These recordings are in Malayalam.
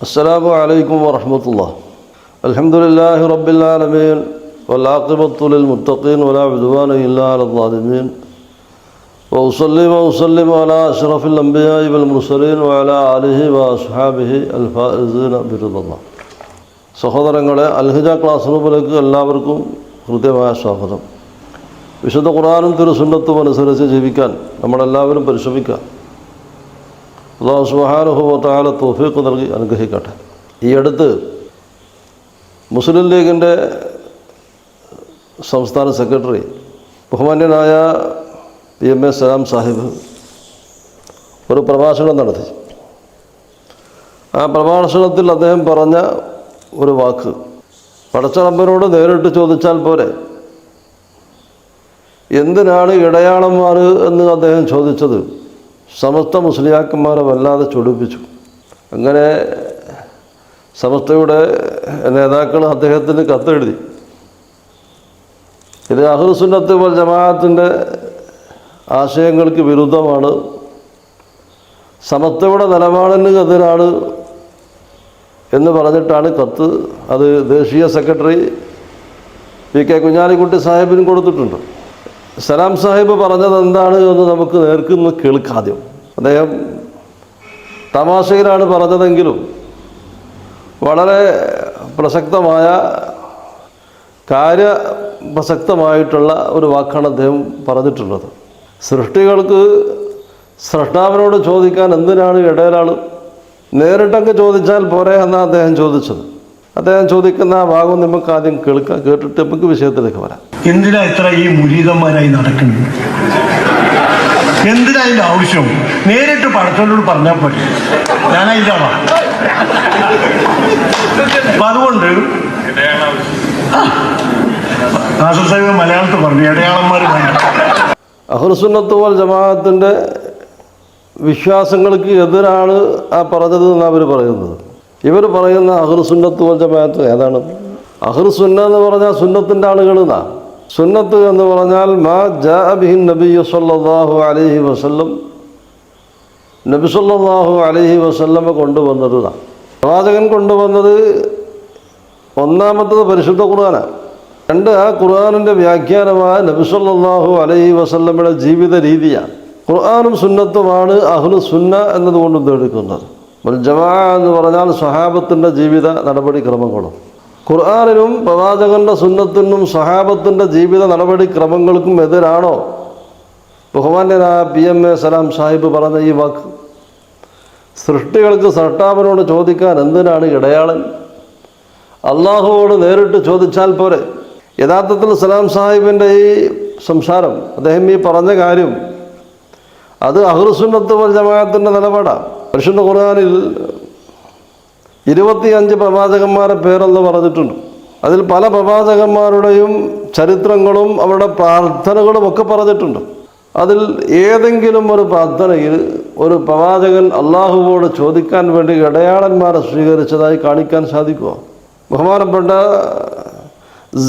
السلام عليكم ورحمة الله الحمد لله رب العالمين والعاقبة للمتقين ولا عدوان إلا على الظالمين وأصلي وأسلم على أشرف الأنبياء والمرسلين وعلى آله وأصحابه الفائزين برضا الله സഹോദരങ്ങളെ അൽഹിജ ക്ലാസ് റൂമിലേക്ക് എല്ലാവർക്കും ഹൃദ്യമായ സ്വാഗതം വിശുദ്ധ ഖുർആാനും തിരുസുന്നത്തും അനുസരിച്ച് ജീവിക്കാൻ നമ്മളെല്ലാവരും പരിശ്രമിക്കുക അള്ളാഹു സുഹാനുഭവത്താല തോഫീക്ക് നൽകി അനുഗ്രഹിക്കട്ടെ. ഈ അടുത്ത് മുസ്ലിം ലീഗിന്റെ സംസ്ഥാന സെക്രട്ടറി ബഹുമാന്യനായ P M A Salam Sahib ഒരു പ്രഭാഷണം നടത്തി. ആ പ്രഭാഷണത്തിൽ അദ്ദേഹം പറഞ്ഞ ഒരു വാക്ക് പടച്ചറമ്പനോട് നേരിട്ട് ചോദിച്ചാൽ പോരെ? എന്തിനാണ് ഇടയാളന്മാർ എന്ന് അദ്ദേഹം ചോദിച്ചത്? സമസ്ത മുസ്ലിയാക്കന്മാരെ വല്ലാതെ ചൊടിപ്പിച്ചു. അങ്ങനെ സമസ്തയുടെ നേതാക്കൾ അദ്ദേഹത്തിന് കത്തെഴുതി. ഇത് അഹുസുന്നത്ത് വൽ ജമാഅത്തിന്റെ ആശയങ്ങൾക്ക് വിരുദ്ധമാണ്. സമത്വയുടെ നിലപാടിന് എതിരാണ് എന്ന് പറഞ്ഞിട്ടാണ് കത്ത് അത് ദേശീയ സെക്രട്ടറി പി കെ കുഞ്ഞാലിക്കുട്ടി സാഹിബിനും കൊടുത്തിട്ടുണ്ട്. സലാം സാഹിബ് പറഞ്ഞത് എന്താണ് എന്ന് നമുക്ക് നേർക്കുന്ന് കേൾക്കാദ്യം അദ്ദേഹം തമാശയിലാണ് പറഞ്ഞതെങ്കിലും വളരെ പ്രസക്തമായ കാര്യ പ്രസക്തമായിട്ടുള്ള ഒരു വാക്കാണ് അദ്ദേഹം പറഞ്ഞിട്ടുള്ളത്. സൃഷ്ടികൾക്ക് സൃഷ്ടാവിനോട് ചോദിക്കാൻ എന്തിനാണ് ഇടയിലാൾ നേരിട്ടങ്ങ് ചോദിച്ചാൽ പോരെ എന്നാണ് അദ്ദേഹം ചോദിച്ചത്. അദ്ദേഹം ചോദിക്കുന്ന ആ ഭാഗം നമുക്ക് ആദ്യം കേൾക്കാം. കേട്ടിട്ട് നമുക്ക് വിഷയത്തിലേക്ക് വരാം. എന്തിനാ ഇത്ര ഈ മുരീതന്മാരായി നടക്കുന്നത് എന്തിനാ അതിന്റെ ആവശ്യം? നേരിട്ട് പടച്ചോനോട് പറഞ്ഞാൽ പോരെ. ആളാ. അപ്പൊ അതുകൊണ്ട് നാസർ സാഹിബ് മലയാളത്തിൽ പറഞ്ഞു ഇടയാളന്മാർ ജമാഅത്തിന്റെ വിശ്വാസങ്ങൾക്ക് എതിരാണ് ആ പറഞ്ഞത് എന്നാണ് അവർ പറയുന്നത്. ഇവർ പറയുന്ന അഹ്റുസുന്നത്ത് വൽ ജമാഅത്ത് ഏതാണ്? അഹ്റുസുന്ന എന്ന് പറഞ്ഞാൽ സുന്നത്തിന്റെ ആളുകൾ എന്നാ? സുന്നത്ത് എന്ന് പറഞ്ഞാൽ മാ ജാ നബി സല്ലാഹു അലഹി വസ്ല്ലം. നബി സല്ലാഹു അലഹി വസല്ലമ കൊണ്ടുവന്നതാണ് പ്രവാചകൻ കൊണ്ടുവന്നത് ഒന്നാമത്തത് പരിശുദ്ധ ഖുർആനാണ് രണ്ട് ആ ഖുർആാനിന്റെ വ്യാഖ്യാനമായ നബിസല്ലാഹു അലൈഹി വസല്ലമയുടെ ജീവിത രീതിയാണ് ഖുർആാനും സുന്നത്തുമാണ് അഹ്ലു സുന്ന എന്നതുകൊണ്ട് ഉദ്ദേശിക്കുന്നത് ഒരു ജമാ എന്ന് പറഞ്ഞാൽ സ്വഹാബത്തിന്റെ ജീവിത നടപടിക്രമങ്ങളും. ഖുർആാനിനും പ്രവാചകന്റെ സുന്നത്തിനും സ്വഹാബത്തിന്റെ ജീവിത നടപടിക്രമങ്ങൾക്കും എതിരാണോ? ബഹുമാന്യനായ P M A Salam Sahib പറഞ്ഞ ഈ വാക്ക്. സൃഷ്ടികൾക്ക് സർട്ടാവിനോട് ചോദിക്കാൻ എന്തിനാണ് ഇടയാളൻ? അള്ളാഹുവോട് നേരിട്ട് ചോദിച്ചാൽ പോരെ. യഥാർത്ഥത്തിൽ സലാം സാഹിബിന്റെ ഈ സംസാരം അദ്ദേഹം ഈ പറഞ്ഞ കാര്യം അത് അഹ്റുസുന്നത്ത് വൽ ജമാഅത്തിന്റെ നിലപാടാണ്. പരിശുദ്ധ ഖുർആാനിൽ ഇരുപത്തിയഞ്ച് പ്രവാചകന്മാരെ പേരെന്ന് പറഞ്ഞിട്ടുണ്ട്. അതിൽ പല പ്രവാചകന്മാരുടെയും ചരിത്രങ്ങളും അവരുടെ പ്രാർത്ഥനകളും ഒക്കെ പറഞ്ഞിട്ടുണ്ട്. അതിൽ ഏതെങ്കിലും ഒരു പ്രാർത്ഥനയിൽ ഒരു പ്രവാചകൻ അള്ളാഹുവോട് ചോദിക്കാൻ വേണ്ടി ഇടയാളന്മാരെ സ്വീകരിച്ചതായി കാണിക്കാൻ സാധിക്കുമോ ബഹുമാനപ്പെട്ട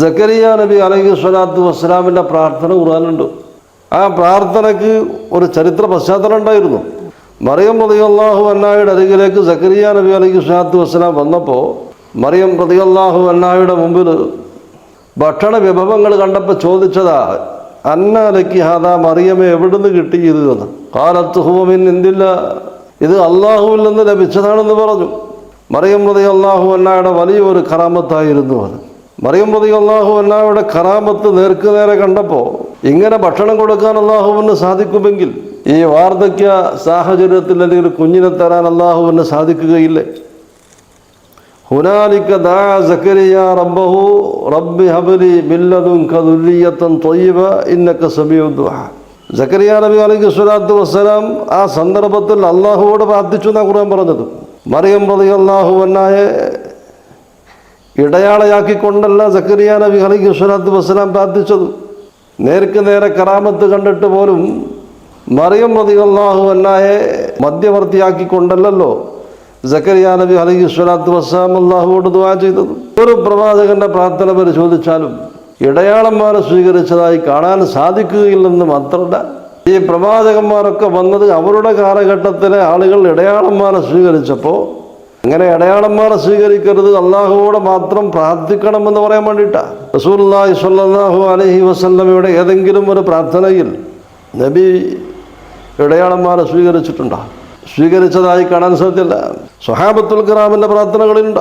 ജക്കരിയ നബി അലഹി സ്വലാത്തു വസ്സലാമിന്റെ പ്രാർത്ഥന ഖുർആാനുണ്ട് ആ പ്രാർത്ഥനയ്ക്ക് ഒരു ചരിത്ര പശ്ചാത്തലം ഉണ്ടായിരുന്നു. മറിയം റതിയല്ലാഹു അന്നായുടെ അരികിലേക്ക് സക്കരിയ നബി അലൈഹി സ്വലാത്തു വസ്സലാം വന്നപ്പോൾ മറിയം റതിയല്ലാഹു അന്നായുടെ മുമ്പിൽ ഭക്ഷണ വിഭവങ്ങൾ കണ്ടപ്പോൾ ചോദിച്ചതാ അന്നലക്കി ഹാദാ മറിയമെ എവിടുന്ന് കിട്ടി ഇത് എന്ന്. കാലത്ത് ഹൂമിൻ എന്തില്ല ഇത് അള്ളാഹുവിൽ നിന്ന് ലഭിച്ചതാണെന്ന് പറഞ്ഞു. മറിയം പ്രതി അള്ളാഹു അന്നായുടെ വലിയൊരു കറാമത്തായിരുന്നു അത്. മറിയം പ്രതി അള്ളാഹു അന്നായുടെ കറാമത്ത് നേർക്കു നേരെ കണ്ടപ്പോൾ ഇങ്ങനെ ഭക്ഷണം കൊടുക്കാൻ അള്ളാഹുവിന് സാധിക്കുമെങ്കിൽ ഈ വാർദ്ധക്യ സാഹചര്യത്തിൽ അല്ലെങ്കിൽ കുഞ്ഞിനെ തരാൻ അള്ളാഹുവിന് സാധിക്കുകയില്ലേ? ഹുനാലിക്ക ദാ സക്കരിയ റബ്ബഹു റബ്ബി ഹബലി ബില്ലതും കദുല്ലിയത്തൻ തൊയ്യവ ഇന്നക്ക സമീഉദ്ദുഹ സക്കരിയ നബി അലൈഹി സ്വലാത്തു വസ്സലാം ആ സന്ദർഭത്തിൽ അള്ളാഹുവോട് പ്രാർത്ഥിച്ചു എന്നാണ് ഖുർആൻ പറഞ്ഞത്. മറിയം പ്രതി അള്ളാഹു എന്നായെ ഇടയാളയാക്കിക്കൊണ്ടല്ല സക്കരിയ നബി അലൈഹി സ്വലാത്തു വസ്സലാം പ്രാർത്ഥിച്ചത്. നേർക്ക് നേരെ കറാമത്ത് കണ്ടിട്ട് പോലും മറിയം റതി അല്ലാഹെ മധ്യവർത്തിയാക്കി മധ്യവർത്തിയാക്കിക്കൊണ്ടല്ലോ സക്കരിയ നബി അലഹി സ്വലാത്തു വസ്സാം അള്ളാഹുവോട് ദുവാ ചെയ്തത്. ഒരു പ്രവാചകന്റെ പ്രാർത്ഥന പരിശോധിച്ചാലും ഇടയാളന്മാരെ സ്വീകരിച്ചതായി കാണാൻ സാധിക്കുകയില്ലെന്ന് മാത്രമല്ല ഈ പ്രവാചകന്മാരൊക്കെ വന്നത് അവരുടെ കാലഘട്ടത്തിലെ ആളുകൾ ഇടയാളന്മാരെ സ്വീകരിച്ചപ്പോൾ അങ്ങനെ ഇടയാളന്മാരെ സ്വീകരിക്കരുത് അള്ളാഹുവോടെ മാത്രം പ്രാർത്ഥിക്കണമെന്ന് പറയാൻ വേണ്ടിയിട്ടാണ് റസൂലുള്ളാഹി സ്വല്ലല്ലാഹു അലൈഹി വസല്ലമയുടെ ഏതെങ്കിലും ഒരു പ്രാർത്ഥനയിൽ നബി ഇടയാളന്മാരെ സ്വീകരിച്ചിട്ടുണ്ടോ. സ്വീകരിച്ചതായി കാണാൻ സാധ്യല്ല. സ്വഹാബത്തുൽ ഖറാമിന്റെ പ്രാർത്ഥനകളിലുണ്ട്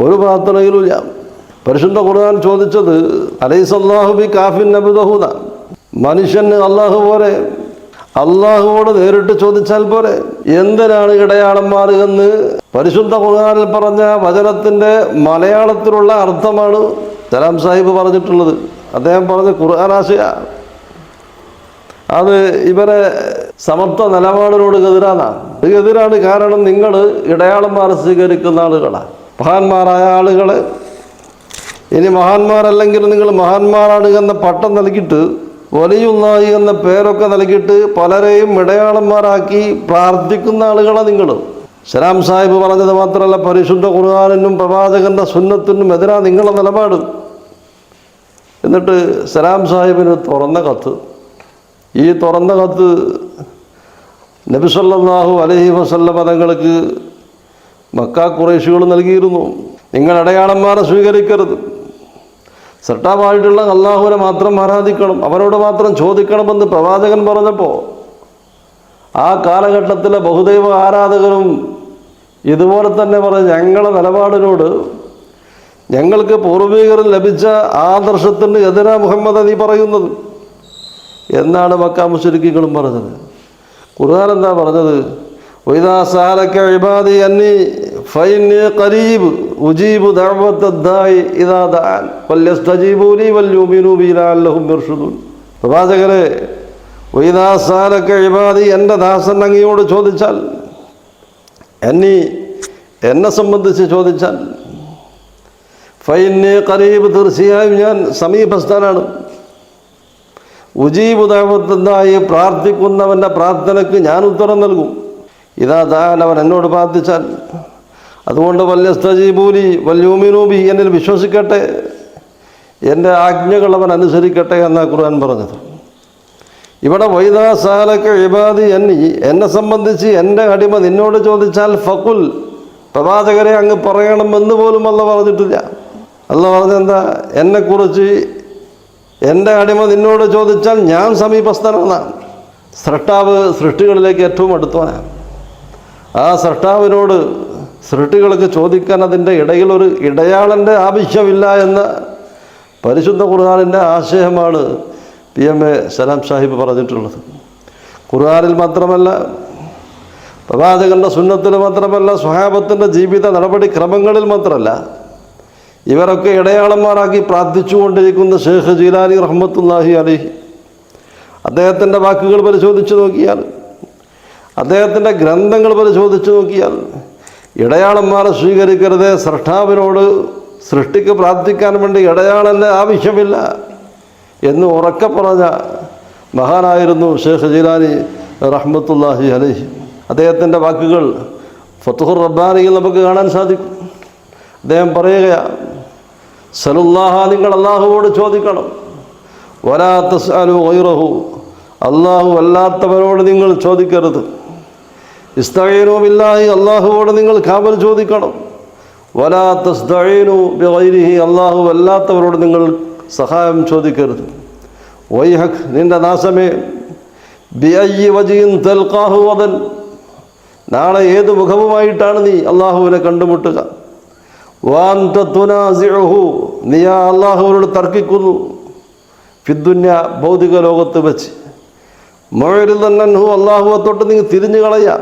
ഒരു പ്രാർത്ഥനയിലുമില്ല പരിശുദ്ധ ഖുർആൻ ചോദിച്ചത് അലൈസല്ലാഹുബി കാഫിൻ നബിദഹൂദ. മനുഷ്യന് അള്ളാഹു പോലെ അള്ളാഹുവോട് നേരിട്ട് ചോദിച്ചാൽ പോലെ എന്തിനാണ് ഇടയാളന്മാർ എന്ന്? പരിശുദ്ധ ഖുർആനിൽ പറഞ്ഞ വചനത്തിന്റെ മലയാളത്തിലുള്ള അർത്ഥമാണ് സലാം സാഹിബ് പറഞ്ഞിട്ടുള്ളത്. അദ്ദേഹം പറഞ്ഞ ഖുർആൻ ആശയ. അത് ഇവരെ സമത്വ നിലപാടിനോട് എതിരാനാണ് ഇത് എതിരാണ് കാരണം നിങ്ങൾ ഇടയാളന്മാർ സ്വീകരിക്കുന്ന ആളുകളാണ് മഹാന്മാരായ ആളുകൾ ഇനി മഹാന്മാരല്ലെങ്കിൽ നിങ്ങൾ മഹാന്മാരാണ് എന്ന പട്ടം നൽകിയിട്ട് വലിയുള്ളായി എന്ന പേരൊക്കെ നൽകിയിട്ട് പലരെയും ഇടയാളന്മാരാക്കി പ്രാർത്ഥിക്കുന്ന ആളുകളാണ് നിങ്ങൾ സലാം സാഹിബ് പറഞ്ഞത് മാത്രമല്ല പരിശുദ്ധ ഖുർആാനിനും പ്രവാചകന്റെ സുന്നത്തിനും എതിരാ നിങ്ങളുടെ നിലപാട്. എന്നിട്ട് സലാം സാഹിബിന് തുറന്ന കത്ത്. ഈ തുറന്ന കത്ത് നബിസല്ലാഹു അലഹി വസല്ല പദങ്ങൾക്ക് മക്ക കുറേശികൾ നൽകിയിരുന്നു. നിങ്ങൾ അടയാളന്മാരെ സ്വീകരിക്കരുത്. സട്ടാവായിട്ടുള്ള അള്ളാഹുവിനെ മാത്രം ആരാധിക്കണം അവരോട് മാത്രം ചോദിക്കണമെന്ന് പ്രവാചകൻ പറഞ്ഞപ്പോൾ ആ കാലഘട്ടത്തിലെ ബഹുദൈവ ആരാധകരും ഇതുപോലെ തന്നെ പറഞ്ഞ് ഞങ്ങളുടെ നിലപാടിനോട് ഞങ്ങൾക്ക് പൂർവികരിൽ ലഭിച്ച ആദർശത്തിന് എതിരാ മുഹമ്മദ് അലി പറയുന്നത്. എന്നാണ് മക്ക മുശരിക്കുകളും പറഞ്ഞത്. ഖുർആൻ എന്താ പറഞ്ഞത് ഇബാദി അന്നി ഫൈനി ഖരീബ് ഇദാ പ്രവാചകരെ വൈദാ സാലക ഇബാദി എന്റെ ദാസൻ അങ്ങയോട് ചോദിച്ചാൽ എന്നി എന്നെ സംബന്ധിച്ച് ചോദിച്ചാൽ ഫൈനി ഖരീബ് തീർച്ചയായും ഞാൻ സമീപസ്ഥനാണ്. ഉജീബ് പ്രാർത്ഥിക്കുന്നവന്റെ പ്രാർത്ഥനയ്ക്ക് ഞാൻ ഉത്തരം നൽകും. ഇതാ താൻ അവൻ എന്നോട് പ്രാർത്ഥിച്ചാൽ അതുകൊണ്ട് വല്യസ്തജീബൂലി വല്യൂമിനൂബി എന്നിൽ വിശ്വസിക്കട്ടെ എന്റെ ആജ്ഞകൾ അവൻ അനുസരിക്കട്ടെ എന്നാണ് ഖുർആൻ പറഞ്ഞത്. ഇവിടെ വൈദാസാലക്ക് ഇബാദി എന്നി എന്നെ സംബന്ധിച്ച് എന്റെ അടിമ നിന്നോട് ചോദിച്ചാൽ ഫക്കുൽ പ്രവാചകരെ അങ്ങ് പറയണമെന്ന് പോലും അല്ല പറഞ്ഞിട്ടില്ല. അല്ല പറഞ്ഞെന്താ എന്നെക്കുറിച്ച് എന്റെ അടിമ നിന്നോട് ചോദിച്ചാൽ ഞാൻ സമീപസ്ഥനാണ്. സൃഷ്ടാവ് സൃഷ്ടികളിലേക്ക് ഏറ്റവും അടുത്തവനാണ് ആ സൃഷ്ടാവിനോട് സൃഷ്ടികൾക്ക് ചോദിക്കാൻ അതിന്റെ ഇടയിൽ ഒരു ഇടയാളന്റെ ആവശ്യമില്ല എന്ന് പരിശുദ്ധ ഖുർആാനിന്റെ ആശയമാണ് P M A Salam Sahib പറഞ്ഞിട്ടുള്ളത്. ഖുർആാനിൽ മാത്രമല്ല പ്രവാചകന്റെ സുന്നത്തിൽ മാത്രമല്ല സ്വഹാബത്തിന്റെ ജീവിത നടപടിക്രമങ്ങളിൽ മാത്രമല്ല ഇവരൊക്കെ ഇടയാളന്മാരാക്കി പ്രാർത്ഥിച്ചുകൊണ്ടിരിക്കുന്ന ഷേഖ് ജീലാനി റഹ്മത്തുല്ലാഹി അലിഹി അദ്ദേഹത്തിന്റെ വാക്കുകൾ പരിശോധിച്ച് നോക്കിയാൽ അദ്ദേഹത്തിന്റെ ഗ്രന്ഥങ്ങൾ പരിശോധിച്ച് നോക്കിയാൽ ഇടയാളന്മാരെ സ്വീകരിക്കരുത് സൃഷ്ടാവിനോട് സൃഷ്ടിക്ക് പ്രാർത്ഥിക്കാൻ വേണ്ടി ഇടയാളന്റെ ആവശ്യമില്ല എന്ന് ഉറക്ക പറഞ്ഞ മഹാനായിരുന്നു ഷേഖ് ജീലാനി റഹ്മത്തുല്ലാഹി അലഹി അദ്ദേഹത്തിന്റെ വാക്കുകൾ ഫത്തുഹുർ റബ്ബാനിയിൽ നമുക്ക് കാണാൻ സാധിക്കും. അദ്ദേഹം പറയുകയാണ് സലുല്ലാഹ നിങ്ങൾ അള്ളാഹുവോട് ചോദിക്കണം. വലാ തസ്അലു ഗൈറഹു. അള്ളാഹു അല്ലാത്തവരോട് നിങ്ങൾ ചോദിക്കരുത്. ഇസ്തഈനു ബില്ലാഹി അള്ളാഹുവോട് നിങ്ങൾ കാവൽ ചോദിക്കണം. വലാ സ്തൈനു ബിഗൈരിഹി അള്ളാഹു അല്ലാത്തവരോട് നിങ്ങൾ സഹായം ചോദിക്കരുത്. വൈഹക് നിന്റെ നാശമേ ബിഅയ്യി വജിൻ തൽഖാഹു വദൻ. നാളെ ഏത് മുഖവുമായിട്ടാണ് നീ അള്ളാഹുവിനെ കണ്ടുമുട്ടുക? നീ അള്ളാഹുവിനോട് തർക്കിക്കുന്നു. ഫിദ്ദുന്യ ഭൗതിക ലോകത്ത് വെച്ച്. മൊഴരുതന്നു അള്ളാഹുവത്തോട്ട് അള്ളാഹുവെ തൊട്ട് നീ തിരിഞ്ഞു കളയാം.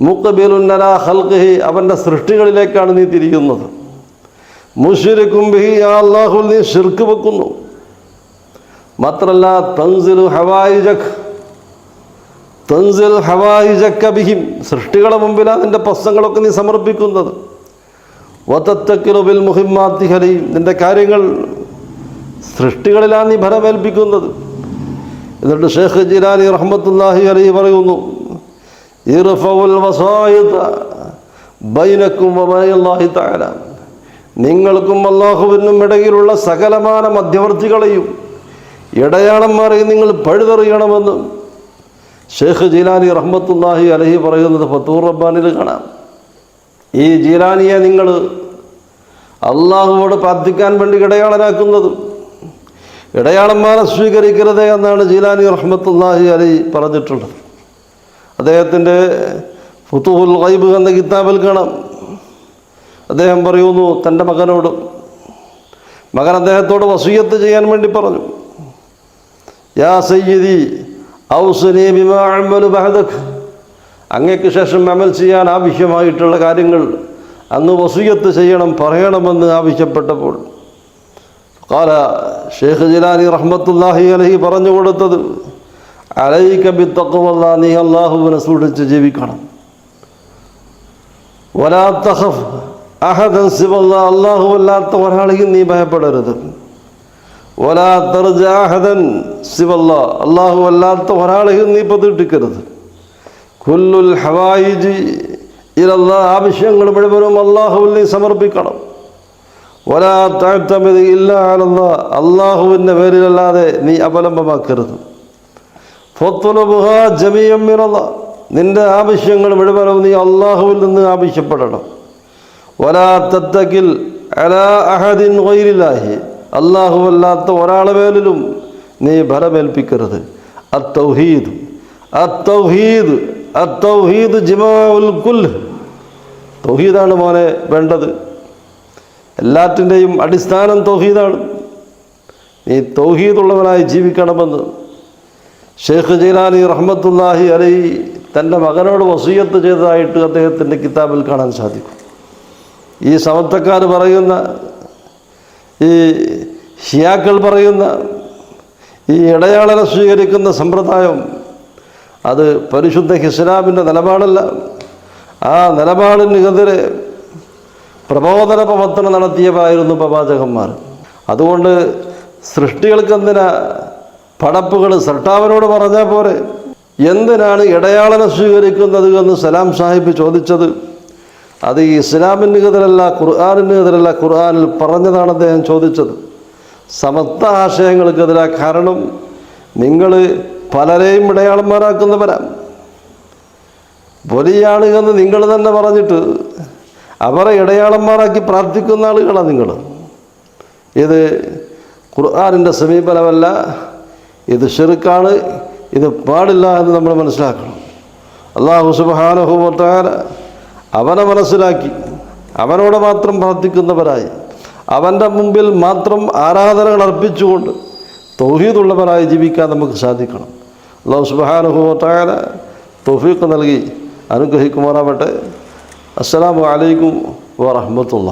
മുക്കബിലുന്നല ഹൽഖി അവന്റെ സൃഷ്ടികളിലേക്കാണ് നീ തിരിയുന്നത്. മുഷിരിക്കും ബിഹി ആ അള്ളാഹുൽ നീ ഷിർക്ക് വെക്കുന്നു. മാത്രല്ല തൻസിൽ ഹവായിജഖ്. തൻസിൽ ഹവായിജക്ക ബിഹിം സൃഷ്ടികളുടെ മുമ്പിലാണ് നിന്റെ പ്രശ്നങ്ങളൊക്കെ നീ സമർപ്പിക്കുന്നത്. വതത്തക്കിറുബിൽ മുഹിമാത്തി ഹലീം. നിന്റെ കാര്യങ്ങൾ സൃഷ്ടികളിലാണ് നീ ഫലമേൽപ്പിക്കുന്നത് എന്നിട്ട് ഷേഖ് ജിലാനി റഹ്മത്തുല്ലാഹി അലി പറയുന്നു ഇറഫുൽ ബൈനക്കും തആല. നിങ്ങൾക്കും അള്ളാഹുവിനും ഇടയിലുള്ള സകലമാന മധ്യവർത്തികളെയും ഇടയാളന്മാരെയും നിങ്ങൾ പഴുതെറിയണമെന്നും ഷേഖ് ജിലാലി റഹ്മത്തുല്ലാഹി അലഹി പറയുന്നത് ഫത്തൂർ റബ്ബാനിൽ കാണാം. ഈ ജീലാനിയെ നിങ്ങൾ അള്ളാഹുവോട് പ്രാർത്ഥിക്കാൻ വേണ്ടി ഇടയാളനാക്കുന്നത് ഇടയാളന്മാരെ സ്വീകരിക്കരുത് എന്നാണ് ജീലാനി റഹ്മത്തുല്ലാഹി അലി പറഞ്ഞിട്ടുള്ളത്. അദ്ദേഹത്തിന്റെ ഫുത്തുഹുൽ ഗൈബ് എന്ന കിതാബിൽ കാണാം. അദ്ദേഹം പറയുന്നു തന്റെ മകനോട് മകൻ അദ്ദേഹത്തോട് വസൂയത്ത് ചെയ്യാൻ വേണ്ടി പറഞ്ഞു. യാ സയ്യിദി ഔസുനി ബിമാ അമലു ബഅദക്. അങ്ങയ്ക്ക് ശേഷം അമൽ ചെയ്യാൻ ആവശ്യമായിട്ടുള്ള കാര്യങ്ങൾ അന്ന് വസൂയത്ത് ചെയ്യണം പറയണമെന്ന് ആവശ്യപ്പെട്ടപ്പോൾ കാല ഷെയ്ഖ് ജിലാനി റഹ്മത്തുല്ലാഹി അലഹി പറഞ്ഞു കൊടുത്തത് അലൈക തക്കുവല്ല നീ അള്ളാഹുവിനെ സൂക്ഷിച്ച് ജീവിക്കണം. വലാ തഖഫ് അഹദൻ സിവല്ല അള്ളാഹു അല്ലാത്ത ഒരാളെയും നീ ഭയപ്പെടരുത്. വലാ തർജ അഹദൻ സിബല്ല അള്ളാഹു അല്ലാത്ത ഒരാളെയും നീ പ്രതിഷ്ഠിക്കരുത് കുല്ലുൽ ഹവായിജി ഇതല്ല ആവശ്യങ്ങൾ മുഴുവനും അള്ളാഹുവിനെ സമർപ്പിക്കണം. വലാ താഴ്ത്തമിത് ഇല്ല ആണെന്ന് അള്ളാഹുവിന്റെ പേരിലല്ലാതെ നീ അവലംബമാക്കരുത് ഫൊത്തുലബുഹ ജമിയമ്മിറല്ല നിന്റെ ആവശ്യങ്ങൾ മുഴുവനും നീ അള്ളാഹുവിൽ നിന്ന് ആവശ്യപ്പെടണം. ഒരാ തത്തക്കിൽ അലാ അഹദിൻ വൈരിലാഹി അള്ളാഹുവല്ലാത്ത ഒരാളെ മേലിലും നീ ഭരമേൽപ്പിക്കരുത്. അത്തൗഹീദ് അത്തൗഹീദ് ജിമാഉൽ കുൽ. തൗഹീദാണ് മോനെ വേണ്ടത്. എല്ലാറ്റിന്റെയും അടിസ്ഥാനം തൗഹീദാണ്. നീ തൗഹീദുള്ളവനായി ജീവിക്കണമെന്ന്. ഷെയ്ഖ് ജൈലാനി റഹ്മത്തുല്ലാഹി അലൈ തന്റെ മകനോട് വസൂയത്ത് ചെയ്തതായിട്ട് അദ്ദേഹത്തിന്റെ കിതാബിൽ കാണാൻ സാധിക്കും. ഈ സമത്വക്കാർ പറയുന്ന ഈ ഷിയാക്കൾ പറയുന്ന ഈ ഇടയാളനെ സ്വീകരിക്കുന്ന സമ്പ്രദായം അത് പരിശുദ്ധ ഇസ്ലാമിന്റെ നിലപാടല്ല. ആ നിലപാടിനെതിരെ പ്രബോധന പ്രവർത്തനം നടത്തിയവായിരുന്നു പ്രവാചകന്മാർ. അതുകൊണ്ട് സൃഷ്ടികൾക്ക് എന്തിനാ പടപ്പുകൾ സർട്ടാവിനോട് പറഞ്ഞാൽ പോരെ? എന്തിനാണ് ഇടയാളനെ സ്വീകരിക്കുന്നത് എന്ന് സലാം സാഹിബ് ചോദിച്ചത്? അത് ഈ ഇസ്ലാമിനെതിരല്ല ഖുർആാനിനെതിരല്ല ഖുർആാനിൽ പറഞ്ഞതാണ് അദ്ദേഹം ചോദിച്ചത്. സമത്വ ആശയങ്ങൾക്കെതിരാ കാരണം നിങ്ങൾ പലരെയും ഇടയാളന്മാരാക്കുന്നവരാണ് വലിയാണ് എന്ന് നിങ്ങൾ തന്നെ പറഞ്ഞിട്ട് അവരെ ഇടയാളന്മാരാക്കി പ്രാർത്ഥിക്കുന്ന ആളുകളാണ് നിങ്ങൾ. ഇത് ഖുർആാനിന്റെ സമീപനമല്ല ഇത് ഷെറുക്കാണ് ഇത് പാടില്ല എന്ന് നമ്മൾ മനസ്സിലാക്കണം. അള്ളാഹു സുബാനഹുമത്താര അവനെ മനസ്സിലാക്കി അവനോട് മാത്രം പ്രാർത്ഥിക്കുന്നവരായി അവന്റെ മുമ്പിൽ മാത്രം ആരാധനകൾ അർപ്പിച്ചുകൊണ്ട് തൗഹീദുള്ളവരായി ജീവിക്കാൻ നമുക്ക് സാധിക്കണം. അള്ളാഹു സുബാനുഹുമത്താര തൗഫീഖ് നൽകി അനുഗ്രഹിക്കുമാറാവട്ടെ. അസ്സലാമു അലൈക്കും വറഹമത്തുള്ള